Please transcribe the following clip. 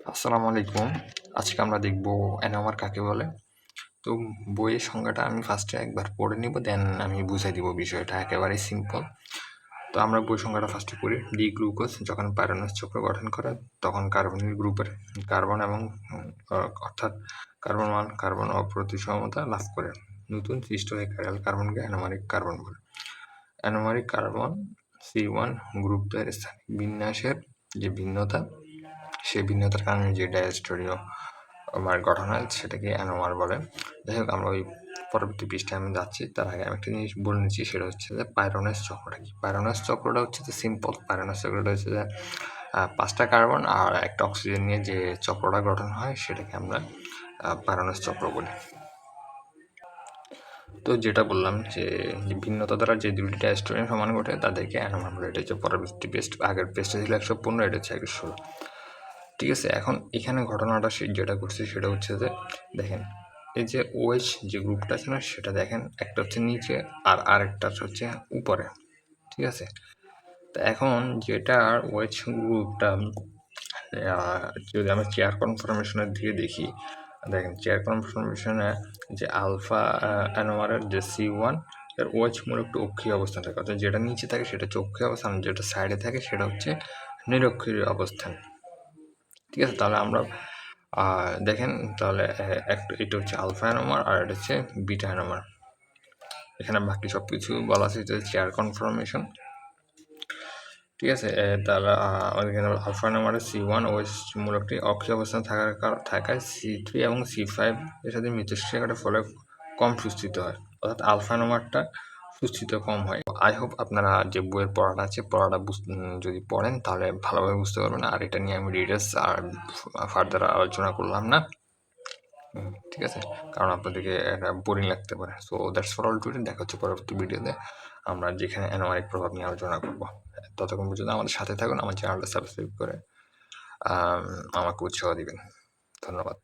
আসসালামু আলাইকুম আজকে আমরা দেখব অ্যানোমার কাকে বলে। তো বইয়ের সংজ্ঞাটা আমি ফার্স্টে একবার পড়ে নিব দেন আমি বুঝাই দিব বিষয়টা। একেবারেই সিম্পল তো আমরা বই সংজ্ঞাটা ফার্স্টে পড়ি। ডি গ্লুকোজ যখন পাইরানোস চক্র গঠন করে, তখন কার্বনিল গ্রুপের কার্বন এবং অর্থাৎ কার্বন ওয়ান কার্বন অপ্রতিসমতা লাভ করে। নতুন সৃষ্ট হয়ে ক্যারাল কার্বনকে অ্যানোমারিক কার্বন বলে। Anomeric carbon C one group দ্বয়ের স্থানিক বিন্যাসের যে ভিন্নতা সেই ভিন্নতার কারণে যে ডায়াস্টোরিও আমার গঠন হয়, সেটাকে অ্যানোমার বলে। যাই হোক, আমরা ওই পরবর্তী পৃষ্ঠায় আমি যাচ্ছি। তার আগে আমি একটা জিনিস বলে নিচ্ছি, সেটা হচ্ছে যে পাইরোনাস চক্রটা কি? পাইরোনাস চক্রটা হচ্ছে যে সিম্পল পাইরোনাস চক্রটা হচ্ছে যে পাঁচটা কার্বন আর একটা অক্সিজেন নিয়ে যে চক্রটা গঠন হয়, সেটাকে আমরা পাইরোনাস চক্র বলি। তো যেটা বললাম যে ভিন্নতা দ্বারা যে দুটি ডায়াস্টোরিয়াম সমান ঘটে, তাদেরকে অ্যানোমার বলে। এটা হচ্ছে পরবর্তী পেস্ট আগের পেস্টে ছিল একশো পনেরো, এটা হচ্ছে একশো ষোলো। ঠিক আছে, এখন এখানে ঘটনাটা সে- যেটা ঘটছে সেটা হচ্ছে যে, দেখেন, এই যে ওয়েচ যে গ্রুপটা আছে না, সেটা দেখেন, একটা হচ্ছে নিচে আর আরেকটা হচ্ছে উপরে, ঠিক আছে? তা এখন যেটা ওয়েচ গ্রুপটা যদি আমরা চেয়ার কনফরমেশনের দিকে দেখি, দেখেন চেয়ার কনফরমেশনে যে আলফা অ্যানোমারের যে সি ওয়ানের মূল একটু অক্ষীয় অবস্থান থাকে, অর্থাৎ যেটা নিচে থাকে সেটা হচ্ছে অক্ষীয় অবস্থান, যেটা সাইডে থাকে সেটা হচ্ছে নিরক্ষীয় অবস্থান। ঠিক আছে? তাহলে আমরা দেখেন, তাহলে একটা, এটা হচ্ছে আলফা অ্যানোমার আর এটা হচ্ছে বিটা অ্যানোমার এখানে বাকি সব কিছু বলা আছে, এটা চেয়ার কনফার্মেশন ঠিক আছে? তাহলে এখানে আলফা অ্যানোমারের সি ওয়ান ওয়েস মূলকটি অক্ষীয় অবস্থান থাকার কার- থাকায় সি থ্রি এবং সি ফাইভ এর সাথে ঘটার ফলে কম সুস্থিত হয়। অর্থাৎ আলফা অ্যানোমারটা সুস্থিত কম হয়। আই হোপ আপনারা যে বইয়ের পড়াটা আছে, পড়াটা যদি পড়েন তাহলে ভালোভাবে বুঝতে পারবেন। আর এটা নিয়ে আমি ডিটেলস আর ফার্দার আলোচনা করলাম না। ঠিক আছে? কারণ আপনাদেরকে একটা বোরিং লাগতে পারে। So that's for all today দেখা হচ্ছে পরবর্তী ভিডিওতে আমরা যেখানে অ্যানোমারিক প্রভাব নিয়ে আলোচনা করব। ততক্ষণ পর্যন্ত আমাদের সাথে থাকুন, আমার চ্যানেলটা সাবস্ক্রাইব করে আমাকে উৎসাহ দিবেন। ধন্যবাদ।